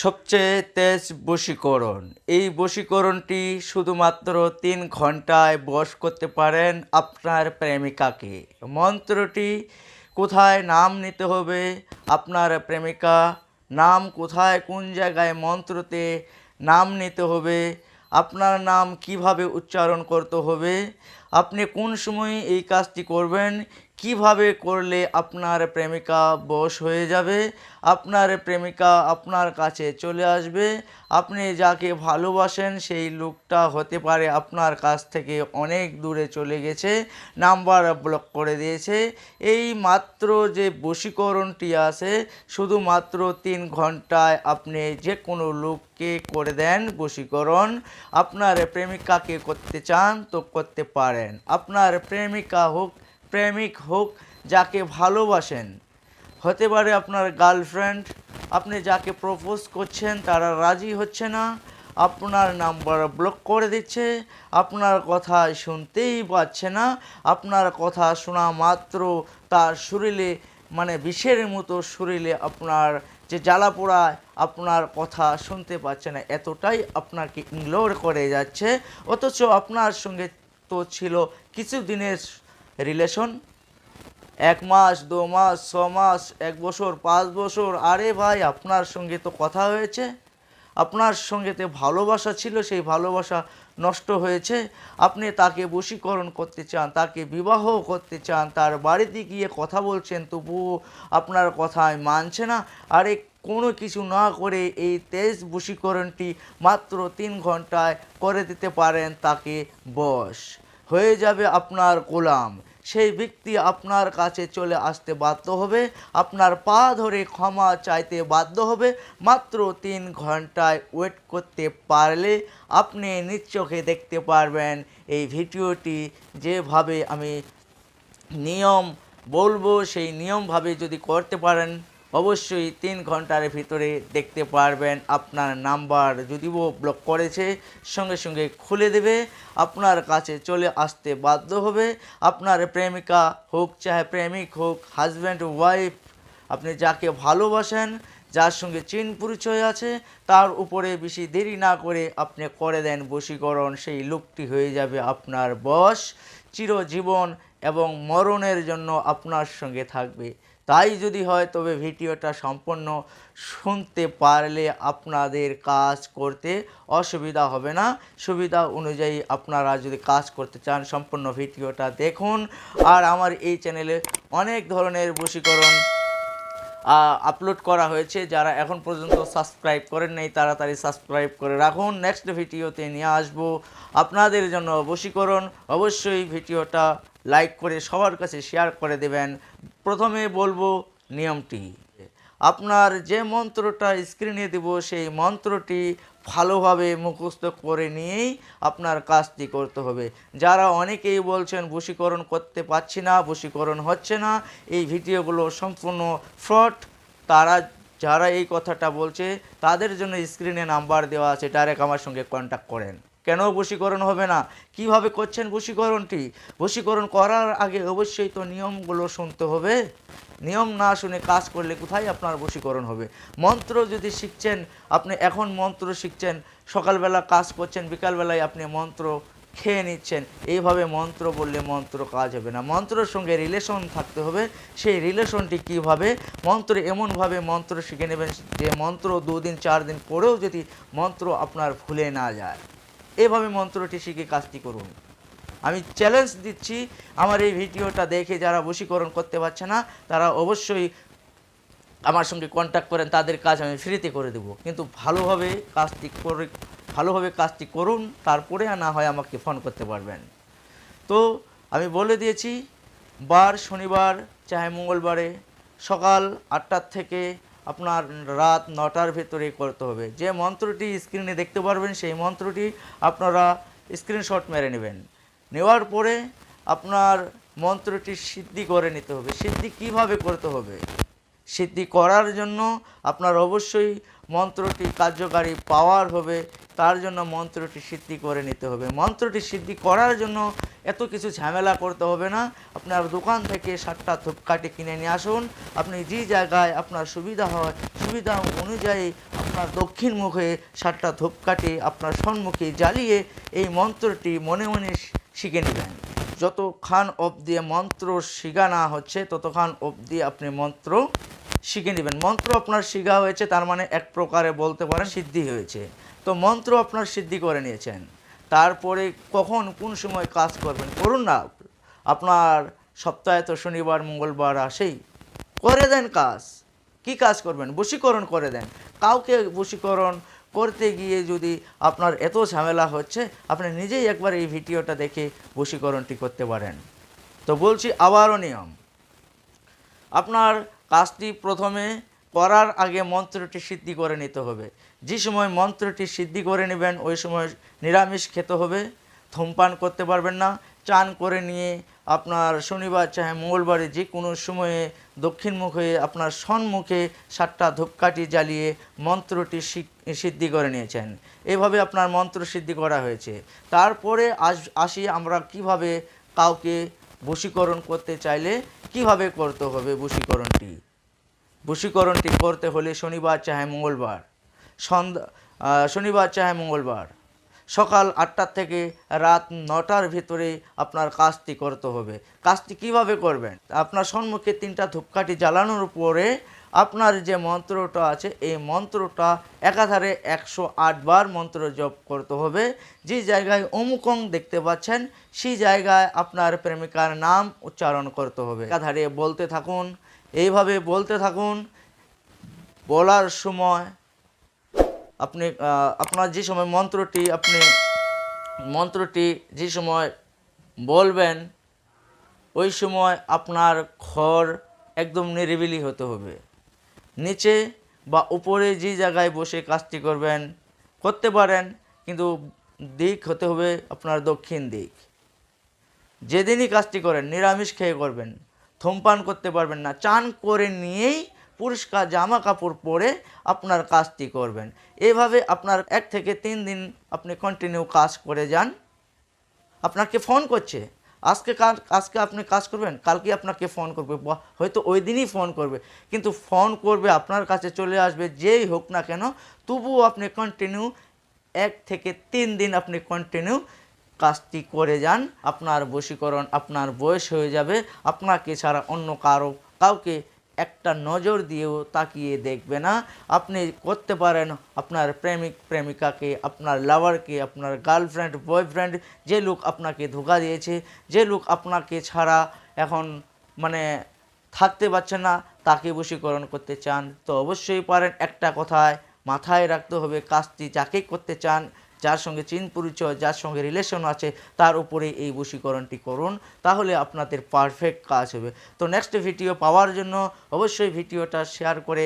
সবচেয়ে তেজ বশীকরণ। এই বশীকরণটি শুধুমাত্র তিন ঘন্টায় বশ করতে পারেন আপনার প্রেমিকাকে। মন্ত্রটি, কোথায় নাম নিতে হবে, আপনার প্রেমিকা নাম কোথায়, কোন জায়গায় মন্ত্রতে নাম নিতে হবে, আপনার নাম কীভাবে উচ্চারণ করতে হবে, আপনি কোন সময় এই কাজটি করবেন কীভাবে করলে আপনার প্রেমিকা বশ হয়ে যাবে? আপনার প্রেমিকা আপনার কাছে চলে আসবে। আপনি যাকে ভালোবাসেন, সেই লোকটা হতে পারে আপনার কাছ থেকে অনেক দূরে চলে গেছে, নাম্বার ব্লক করে দিয়েছে। এই মাত্র যে বশীকরণটি আছে, শুধুমাত্র তিন ঘন্টায় আপনি যে কোনো লোককে করে দেন বশীকরণ। আপনার প্রেমিকাকে করতে চান, তো করতে পারেন। আপনার প্রেমিকা হোক প্রেমিক হোক, যাকে ভালোবাসেন। হতে পারে আপনার গার্লফ্রেন্ড, আপনি যাকে প্রপোজ করছেন তারা রাজি হচ্ছে না, আপনার নাম্বার ব্লক করে দিচ্ছে, আপনার কথা শুনতেই পাচ্ছে না, আপনার কথা শোনা মাত্র তার শরীরে মানে বিষের মতো শরীরে আপনার যে জ্বালা পোড়ায় আপনার কথা শুনতে পাচ্ছে না। এতটাই আপনাকে ইগনোর করে যাচ্ছে। অথচ আপনার সঙ্গে তো ছিল কিছু দিনের রিলেশন? এক মাস, দু মাস, ছ মাস, এক বছর, পাঁচ বছর? আরে ভাই, আপনার সঙ্গে তো কথা হয়েছে। আপনার সঙ্গে তো ভালোবাসা ছিল, সেই ভালোবাসা নষ্ট হয়েছে। আপনি তাকে বশীকরণ করতে চান, তাকে বিবাহ করতে চান, তার বাড়িতে গিয়ে কথা বলছেন তবুও আপনার কথায় মানছে না। আরে কোনো কিছু না করে এই তেজ বশীকরণটি মাত্র তিন ঘন্টায় করে দিতে পারেন তাকে বশ হয়ে যাবে আপনার গোলাম। সেই ব্যক্তি আপনার কাছে চলে আসতে বাধ্য হবে, আপনার পা ধরে ক্ষমা চাইতে বাধ্য হবে। মাত্র তিন ঘন্টায় ওয়েট করতে পারলে আপনি নিজ চোখে দেখতে পারবেন। এই ভিডিওটি যেভাবে আমি নিয়ম বলব, সেই নিয়মভাবে যদি করতে পারেন অবশ্যই তিন ঘণ্টার ভিতরে দেখতে পারবেন আপনার নাম্বার যদিও ব্লক করেছে, সঙ্গে সঙ্গে খুলে দেবে, আপনার কাছে চলে আসতে বাধ্য হবে। আপনার প্রেমিকা হোক, চাহে প্রেমিক হোক হাজব্যান্ড ওয়াইফ আপনি যাকে ভালোবাসেন, যার সঙ্গে চিন পরিচয় আছে, তার উপরে বেশি দেরি না করে আপনি করে দেন বশীকরণ, সেই লোকটি হয়ে যাবে আপনার বশ চিরজীবন এবং মরণের জন্য আপনার সঙ্গে থাকবে। তাই যদি হয়, তবে ভিডিওটা সম্পূর্ণ শুনতে পারলে আপনাদের কাজ করতে অসুবিধা হবে না। সুবিধা অনুযায়ী আপনারা যদি কাজ করতে চান, সম্পূর্ণ ভিডিওটা দেখুন। আর আমার এই চ্যানেলে অনেক ধরনের বশীকরণ আপলোড করা হয়েছে। যারা এখন পর্যন্ত সাবস্ক্রাইব করেন নাই, তাড়াতাড়ি সাবস্ক্রাইব করে রাখুন। নেক্সট ভিডিওতে নিয়ে আসব আপনাদের জন্য বশীকরণ। অবশ্যই ভিডিওটা লাইক করে সবার কাছে শেয়ার করে দেবেন। প্রথমে বলব নিয়মটি। আপনার যে মন্ত্রটা স্ক্রিনে দেব, সেই মন্ত্রটি ভালোভাবে মুখস্থ করে নিয়েই আপনার কাজটি করতে হবে। যারা অনেকেই বলছেন, বশীকরণ করতে পারছি না, বশীকরণ হচ্ছে না, এই ভিডিওগুলো সম্পূর্ণ ফ্রড। তারা, যারা এই কথাটা বলছে, তাদের জন্য স্ক্রিনে নাম্বার দেওয়া আছে ডাইরেক্ট আমার সঙ্গে কন্ট্যাক্ট করেন। কেন বশীকরণ হবে না? কীভাবে করছেন বশীকরণটি? বশীকরণ করার আগে অবশ্যই তো নিয়মগুলো শুনতে হবে। নিয়ম না শুনে কাজ করলে কোথায় আপনার বশীকরণ হবে? মন্ত্র যদি শিখছেন, আপনি এখন মন্ত্র শিখছেন, সকালবেলা কাজ করছেন, বিকালবেলায় আপনি মন্ত্র খেয়ে নিচ্ছেন, এইভাবে মন্ত্র বললে মন্ত্র কাজ হবে না। মন্ত্রের সঙ্গে রিলেশন থাকতে হবে। সেই রিলেশনটি কীভাবে? মন্ত্র এমনভাবে মন্ত্র শিখে নেবেন যে মন্ত্র দুদিন চার দিন পরেও যদি মন্ত্র আপনার ভুলে না যায়। এভাবে মন্ত্রটি শিখে কাজটি করুন। আমি চ্যালেঞ্জ দিচ্ছি, আমার এই ভিডিওটা দেখে যারা বশীকরণ করতে পারছে না, তারা অবশ্যই আমার সঙ্গে কন্ট্যাক্ট করেন, তাদের কাজ আমি ফ্রিতে করে দেবো। কিন্তু ভালোভাবে কাজটি করে, ভালোভাবে কাজটি করুন, তারপরে না হয় আমাকে ফোন করতে পারবেন। তো আমি বলে দিয়েছি, বার শনিবার, চাহে মঙ্গলবারে সকাল আটটার থেকে আপনার রাত নটার ভেতরে করতে হবে। যে মন্ত্রটি স্ক্রিনে দেখতে পারবেন, সেই মন্ত্রটি আপনারা স্ক্রিনশট মেরে নেবেন। নেওয়ার পরে আপনার মন্ত্রটি সিদ্ধি করে নিতে হবে। সিদ্ধি কীভাবে করতে হবে? সিদ্ধি করার জন্য আপনার অবশ্যই মন্ত্রটি কার্যকারী পাওয়ার হবে, তার জন্য মন্ত্রটি সিদ্ধি করে নিতে হবে। মন্ত্রটি সিদ্ধি করার জন্য এত কিছু ঝামেলা করতে হবে না। আপনার দোকান থেকে সাতটা ধূপকাঠি কিনে নিয়ে আসুন। আপনি যে জায়গায় আপনার সুবিধা হয়, সুবিধা অনুযায়ী আপনার দক্ষিণ মুখে সাতটা ধূপকাঠি আপনার সম্মুখে জ্বালিয়ে এই মন্ত্রটি মনে মনে শিখে নেবেন। যতক্ষণ অবধি মন্ত্র শিখা না হচ্ছে, ততক্ষণ অবধি আপনি মন্ত্র শিখে নেবেন। মন্ত্র আপনার শিখা হয়েছে, তার মানে এক প্রকারে বলতে পারেন সিদ্ধি হয়েছে। তো মন্ত্র আপনার সিদ্ধি করে নিয়েছেন। তারপরে কখন, কোন সময় কাজ করবেন? করুন না। আপনার সপ্তাহে তো শনিবার, মঙ্গলবার আসেই। করে দেন কাজ। কি কাজ করবেন? বশীকরণ করে দেন। কাউকে বশীকরণ করতে গিয়ে যদি আপনার এত ঝামেলা হচ্ছে, আপনি নিজেই একবার এই ভিডিওটা দেখে বশীকরণটি করতে পারেন। তো বলছি আবারও নিয়ম। আপনার কাজটি প্রথমে করার আগে মন্ত্রটি সিদ্ধি করে নিতে হবে। যে সময় মন্ত্রটি সিদ্ধি করে নেবেন, ওই সময় নিরামিষ খেতে হবে, ধূমপান করতে পারবেন না, চান করে নিয়ে আপনার শনিবার চাহে মঙ্গলবারে যে কোনো সময়ে দক্ষিণ মুখে আপনার সন্মুখে সাতটা ধূপকাঠি জ্বালিয়ে মন্ত্রটি সিদ্ধি করে নিয়েছেন। এভাবে আপনার মন্ত্র সিদ্ধি করা হয়েছে। তারপরে আস আসি আমরা কীভাবে কাউকে বশীকরণ করতে চাইলে কীভাবে করতে হবে বশীকরণটি? বশীকরণটি করতে হলে শনিবার চাহে মঙ্গলবার। সন্ধ্যা শনিবার চাহে মঙ্গলবার। সকাল আটটার থেকে রাত নটার ভিতরে আপনার কাজটি করতে হবে। কাজটি কীভাবে করবেন? আপনার সম্মুখে তিনটা ধূপকাঠি জ্বালানোর পরে আপনার যে মন্ত্রটা আছে, এই মন্ত্রটা একাধারে একশো বার মন্ত্র জপ করতে হবে। যে জায়গায় অমুকং দেখতে পাচ্ছেন, সেই জায়গায় আপনার প্রেমিকার নাম উচ্চারণ করতে হবে। একাধারে বলতে থাকুন, এইভাবে বলতে থাকুন। বলার সময় আপনি আপনার যে সময় মন্ত্রটি আপনি, মন্ত্রটি যে সময় বলবেন, ওই সময় আপনার ঘর একদম নিরিবিলি হতে হবে। নিচে বা উপরে যে জায়গায় বসে কাজটি করবেন, করতে পারেন, কিন্তু দিক হতে হবে আপনার দক্ষিণ দিক। যেদিনই কাজটি করেন, নিরামিষ খেয়ে করবেন, ধূমপান করতে পারবেন না, চান করে নিয়েই পরিষ্কার জামা কাপড় পরে আপনার কাজটি করবেন। এভাবে আপনার এক থেকে তিন দিন আপনি কন্টিনিউ কাজ করে যান। আপনাকে ফোন করছে আজকে আজকে আপনি কাজ করবেন, কালকে আপনাকে ফোন করবে। হয়তো ওই দিনই ফোন করবে। কিন্তু ফোন করবে, আপনার কাছে চলে আসবে, যেই হোক না কেন, তবুও আপনি কন্টিনিউ এক থেকে তিন দিন আপনি কন্টিনিউ কাজটি করে যান। আপনার বশীকরণ, আপনার বয়স হয়ে যাবে। আপনাকে ছাড়া অন্য কারও, কাউকে একটা নজর দিয়েও তাকিয়ে দেখবে না। আপনি করতে পারেন আপনার প্রেমিক, প্রেমিকাকে, আপনার লাভারকে আপনার গার্লফ্রেন্ড বয়ফ্রেন্ড যে লোক আপনাকে ধোকা দিয়েছে, যে লোক আপনাকে ছাড়া এখন মানে থাকতে পারছে না, তাকে বশীকরণ করতে চান, তো অবশ্যই পারেন। একটা কথায় মাথায় রাখতে হবে, কাজটি যাকে করতে চান যার সঙ্গে চিন পরিচয়, যার সঙ্গে রিলেশন আছে, তার উপরে এই বশীকরণটি করুন, তাহলে আপনাদের পারফেক্ট কাজ হবে। তো নেক্সট ভিডিও পাওয়ার জন্য অবশ্যই ভিডিওটা শেয়ার করে